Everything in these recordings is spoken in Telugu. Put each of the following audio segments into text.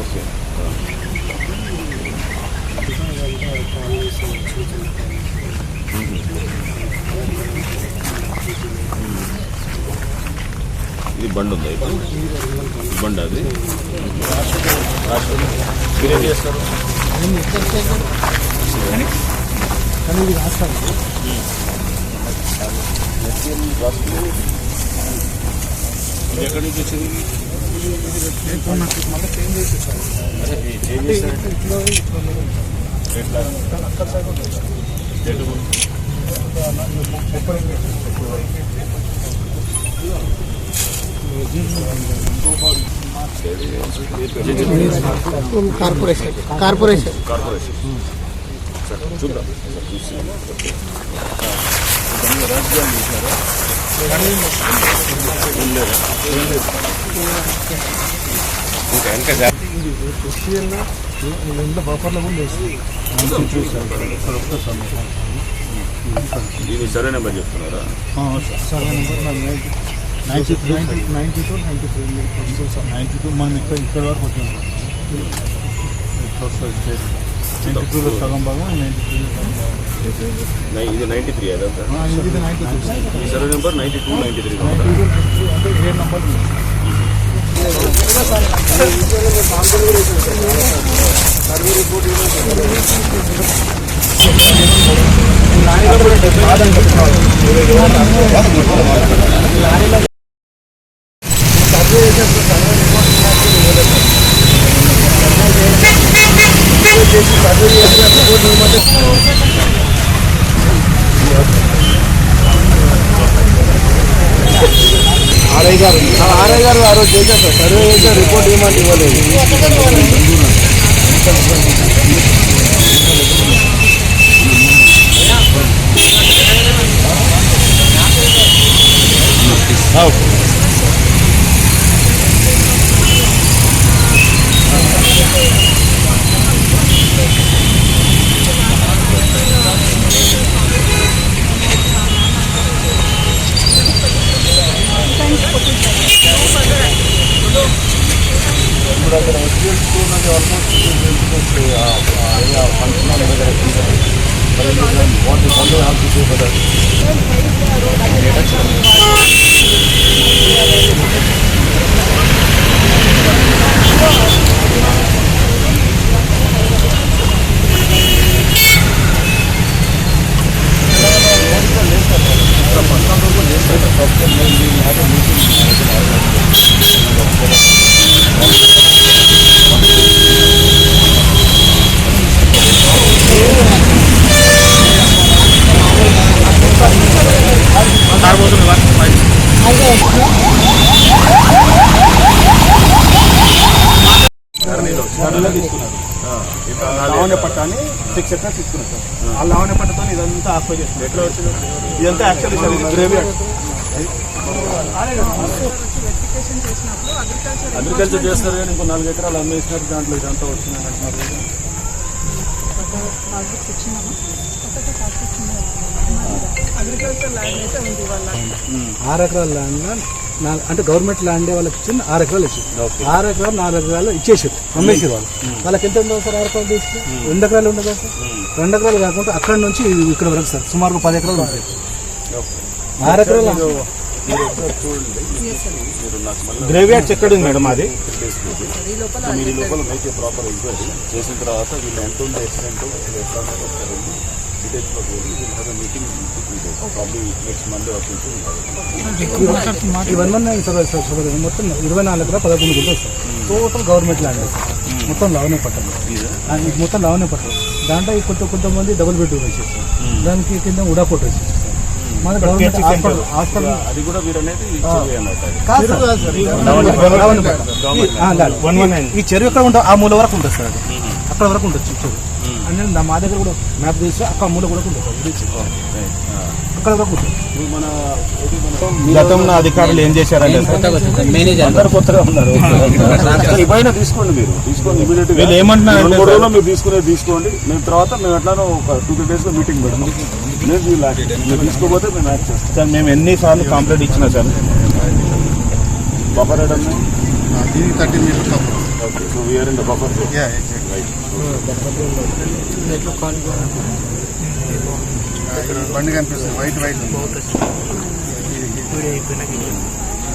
ఓకే ఇది బండి ఉందా ఇప్పుడు? బండి అది? రాష్ట్రం మీరేం చేస్తారు కానీ ఇది రాస్తారు కార్పొరేషన్ కార్పొరేషన్ కార్పొరేషన్ సరే చూద్దాం. ఒకసారి చూసి. ఓకే. దాన్ని రాజధాని చేశారా ఏం ఇంకా వెనక జా- బఫర్లో కూడా వేస్తుంది సరే నెంబర్ చెప్తున్నారా సరే number ninety ninety ninety two ninety three ninety two మనం ఇక్కడ ఇక్కడ వరకు వచ్చినాం ఇట్లా టూలో సగం భాగం నైన్టీ త్రీలో సగం భాగం ఇది నైంటీ త్రీ అదంతా ఆ, ఇది నైంటీ త్రీ ఈ survey number ninety two ninety three ninety two అంటే ఏ నెంబర్ ఆర్ఐ గారు ఆర్ఐ గారు ఆ రోజు చేశారు సార్ సర్వే చేశారు రిపోర్ట్ ఇవ్వమంటే ఇవ్వలేదు. ఇప్పుడు స్కూల్ నుంచి ఆల్మోస్ట్ ఫంక్షన్ దగ్గర what one have to do for Lavanya పట్టాని six acres తీసుకున్నారు సార్. ఆ. లావణ్య పట్టతో ఇదంతా ఆక్యుపై చేస్తున్నారు ఎట్లా వచ్చింది? ఇదంతా యాక్చువల్లీ సార్ ఇది గ్రేవీ అగ్రికల్చర్ చేస్తారు కానీ ఇంకో నాలుగు ఎకరాలు అమ్మేసినారు దాంట్లో ఇదంతా వచ్చిందని అంటున్నారు అగ్రికల్చర్ ల్యాండ్ అయితే ఉంది వాళ్ళ. ఆరు ఎకరాల ల్యాండ్ అంటే గవర్నమెంట్ ల్యాండ్ వాళ్ళకి ఇచ్చింది ఆరు ఎకరాలు ఇచ్చింది. ఆరు ఎకరాలు నాలుగు ఎకరాలు ఇచ్చేసారు. అమ్మేసారు వాళ్ళు. వాళ్ళకి ఎంత ఉండదు సార్ ఆరు ఎకరాలు తీసుకు? రెండు ఎకరాలు ఉండదు సార్? రెండు ఎకరాలు కాకుండా అక్కడ నుంచి ఇక్కడ వరకు సార్. సుమారు పది ఎకరాలు ఉంటాయి ఆరు ఎకరాలు గ్రేవీ యార్డ్స్ ఎక్కడ ఉంది మేడం అది? మీరు ఈ లోపల అయితే ప్రాపర్ ఎంక్వైరీ చేసిన తర్వాత వీళ్ళు ఎంత ఉందో ఎక్సిడెంట్ ఇవన్నీ ఉన్నాయి సార్ మొత్తం ఇరవై నాలుగు పదకొండు గుంటలు sir total government land sir మొత్తం లావనే పట్టదు ఇది? మొత్తం లావనే పట్టదు దాంట్లో ఈ కొంత కొంతమంది డబుల్ బెడ్రూమ్ వేసేస్తారు దానికి కింద ఉడా కొట్టు వేసేస్తారు మన గవర్నమెంట్ హాస్పిటల్ హాస్పిటల్. అది కూడా వీరు అనేది. ఈ-. ఈ- ఈ చెరువు ఎక్కడ ఉంటుంది? ఆ మూల వరకు ఉంటుంది సార్ అది. అక్కడ వరకు ఉంటుంది చెరువు. అంటే నా- మా దగ్గర కూడా మ్యాప్ తీసి అక్కడ మూల కూడా అక్కడ గతంలో అధికారులు ఏం చేశారంటే అందరు కొత్తగా ఉన్నారు ఇవైనా తీసుకోండి మీరు తీసుకోండి ఇమీడియట్ వీళ్ళు ఏమంటున్నారు మూడు రోజుల్లో మీరు తీసుకునేది తీసుకోండి మేము తర్వాత మేము ఎట్లానో ఒక టూ త్రీ డేస్లో మీటింగ్ పెడతాం లేదు వీళ్ళు యాక్ట్ మీరు తీసుకోపోతే మేము యాక్ట్ చేస్తాం సార్ మేము ఎన్నిసార్లు కంప్లైంట్ ఇచ్చినా సార్ బఫర్ ఇది థర్టీ మీటర్స్ అప్పుడు okay so we're in the buffer ya exact right ఇక్కడ బండి కనిపిస్తుంది. వైట్ వైట్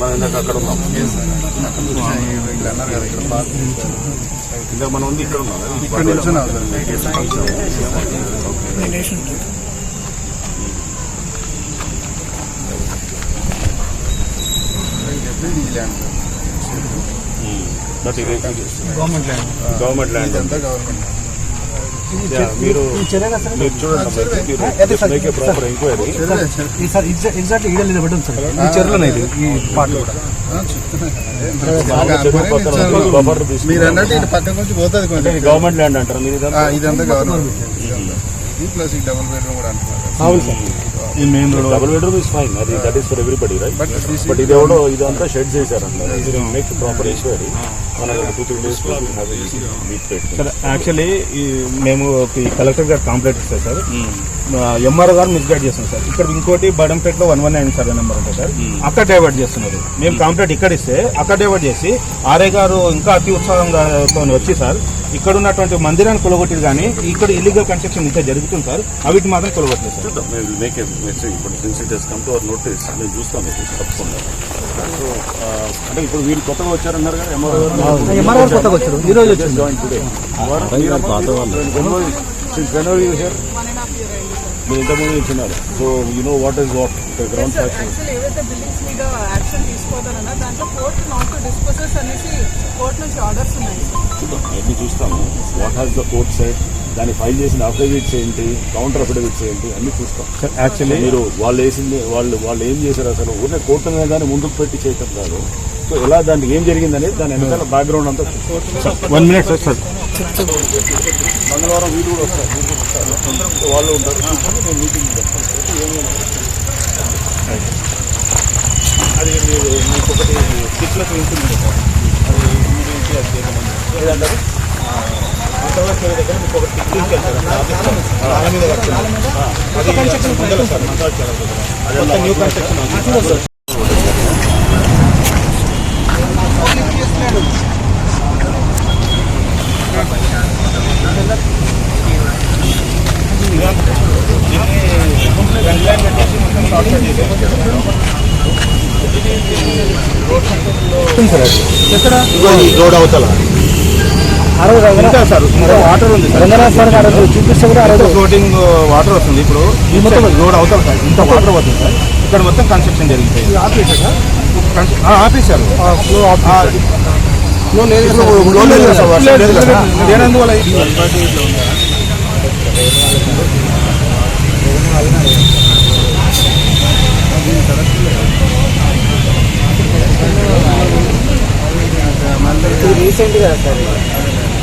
మనం ఇందాక అక్కడ ఉన్నాం వీళ్ళు అన్నారు కదా ఇక్కడ పార్క్ ఇందాక మనం ఉంది ఇక్కడ ఉన్నాం కదా? ఇక్కడ నిల్చున్నాం సార్ ఇది ల్యాండ్ బట్ ఇది గవర్నమెంట్ ల్యాండ్ గవర్నమెంట్ ల్యాండ్ ఇదంతా గవర్నమెంట్ మీరు ఈ చర్యగా సార్ మీరు చూడండి అదే సార్. మేక్ ప్రాపర్ ఎంక్వైరీ ఈ సార్ ఎగ్జాక్ట్లీ ఈడ మీద పెట్టండి సార్ ఈ చెరువులోనే ఇది ఈ పాట కూడా. బఫర్ మీరు అన్నట్టు ఇటు పక్క నుంచి పోతుంది కొంచెం. గవర్నమెంట్ ల్యాండ్ అంటారు? మీరు ఇదంతా? గవర్నమెంట్ ఇది ప్లస్ ఈ డబుల్ బెడ్రూమ్ కూడా అంటున్నారు. అవును సార్ ఈ main road double bedroom is fine అది that is for everybody right but ఇది ఎవడో ఇదంతా షెడ్ చేశారంట. ఇది make proper enquiry sir actually ఈ మేము కలెక్టర్ గారు కంప్లైంట్ ఇస్తాం సార్ ఎంఆర్ఓ గారు మిస్గైడ్ చేస్తున్నారు సార్ ఇక్కడ ఇంకోటి బడంపేటలో one one nine survey number ఉంటుంది సార్ అక్కడ డైవర్ట్ చేస్తున్నారు మేము కంప్లైంట్ ఇక్కడ ఇస్తే అక్కడ డైవర్ట్ చేసి ఆర్ఐ గారు ఇంకా అతి ఉత్సాహంగా వచ్చి సార్ ఇక్కడ ఉన్నటువంటి మందిరాన్ని కొలగొట్టిరు కానీ ఇక్కడ ఇల్లీగల్ కన్స్ట్రక్షన్ ఇంకా జరుగుతుంది సార్ అవిటి మాత్రం కొలగొట్టలేదు సార్ చూద్దాం మేము మేక్ ఇప్పుడు కమ్ టు అవర్ నోటీస్ మేము చూస్తాం తప్పకుండా అంటే ఇప్పుడు వీళ్ళు కొత్తగా వచ్చారన్నారు కదా ఎంఆర్ఓ కొత్తగా వచ్చారు. ఈ రోజు వచ్చింది. Join today since when are you here మీరు ఇంతకుముందు ఇచ్చినారు so you know what is what ground faction ఏవైతే బిల్డింగ్స్ మీద యాక్షన్ తీసుకోవాలన్నా దాంట్లో కోర్టు నాట్ టు డిస్పోజెస్ అనేసి కోర్టు నుంచి ఆర్డర్స్ ఉన్నాయి చూద్దాం చూస్తాము. What has the court side దాన్ని ఫైల్ చేసిన అఫిడవిట్స్ ఏంటి కౌంటర్ అఫిడవిట్స్ ఏంటి అన్ని చూస్తాం. సార్ యాక్చువల్లీ మీరు వాళ్ళు వేసింది వాళ్ళు వాళ్ళు ఏం చేశారు అసలు? ఊరినే కోర్టు మీద దాన్ని ముందుకు పెట్టి చేయటం కాదు. సో ఎలా దానికి ఏం జరిగింది అనేది దాని వెనకాల బ్యాక్గ్రౌండ్ అంతా వన్ మినిట్ సార్ సార్. మంగళవారం వీళ్ళు కూడా వస్తారు వీళ్ళు ఉంటారు. మీటింగ్ అది మీరు మీకు ఒకటి ఉంటుంది సార్ అది మీరు ఇంటి అది చేయమని. ఏదంటారు? దగ్గర మీకు ఒక టిక్ మీద సార్ న్యూ కన్స్ట్రక్షన్ రోడ్ అవతల. ఇంకా సార్ ఇంకా వాటర్ ఉంది చూపిస్తే కూడా ఫ్లోటింగ్ వాటర్ వస్తుంది ఇప్పుడు. ఈ మొత్తం రోడ్ అవతల సార్ ఇంత వాటర్ పోతుంది సార్. ఇక్కడ మొత్తం కన్స్ట్రక్షన్ జరిగింది ఆపేశారు. లేనందువల్ల ఇది- రీసెంట్గా సార్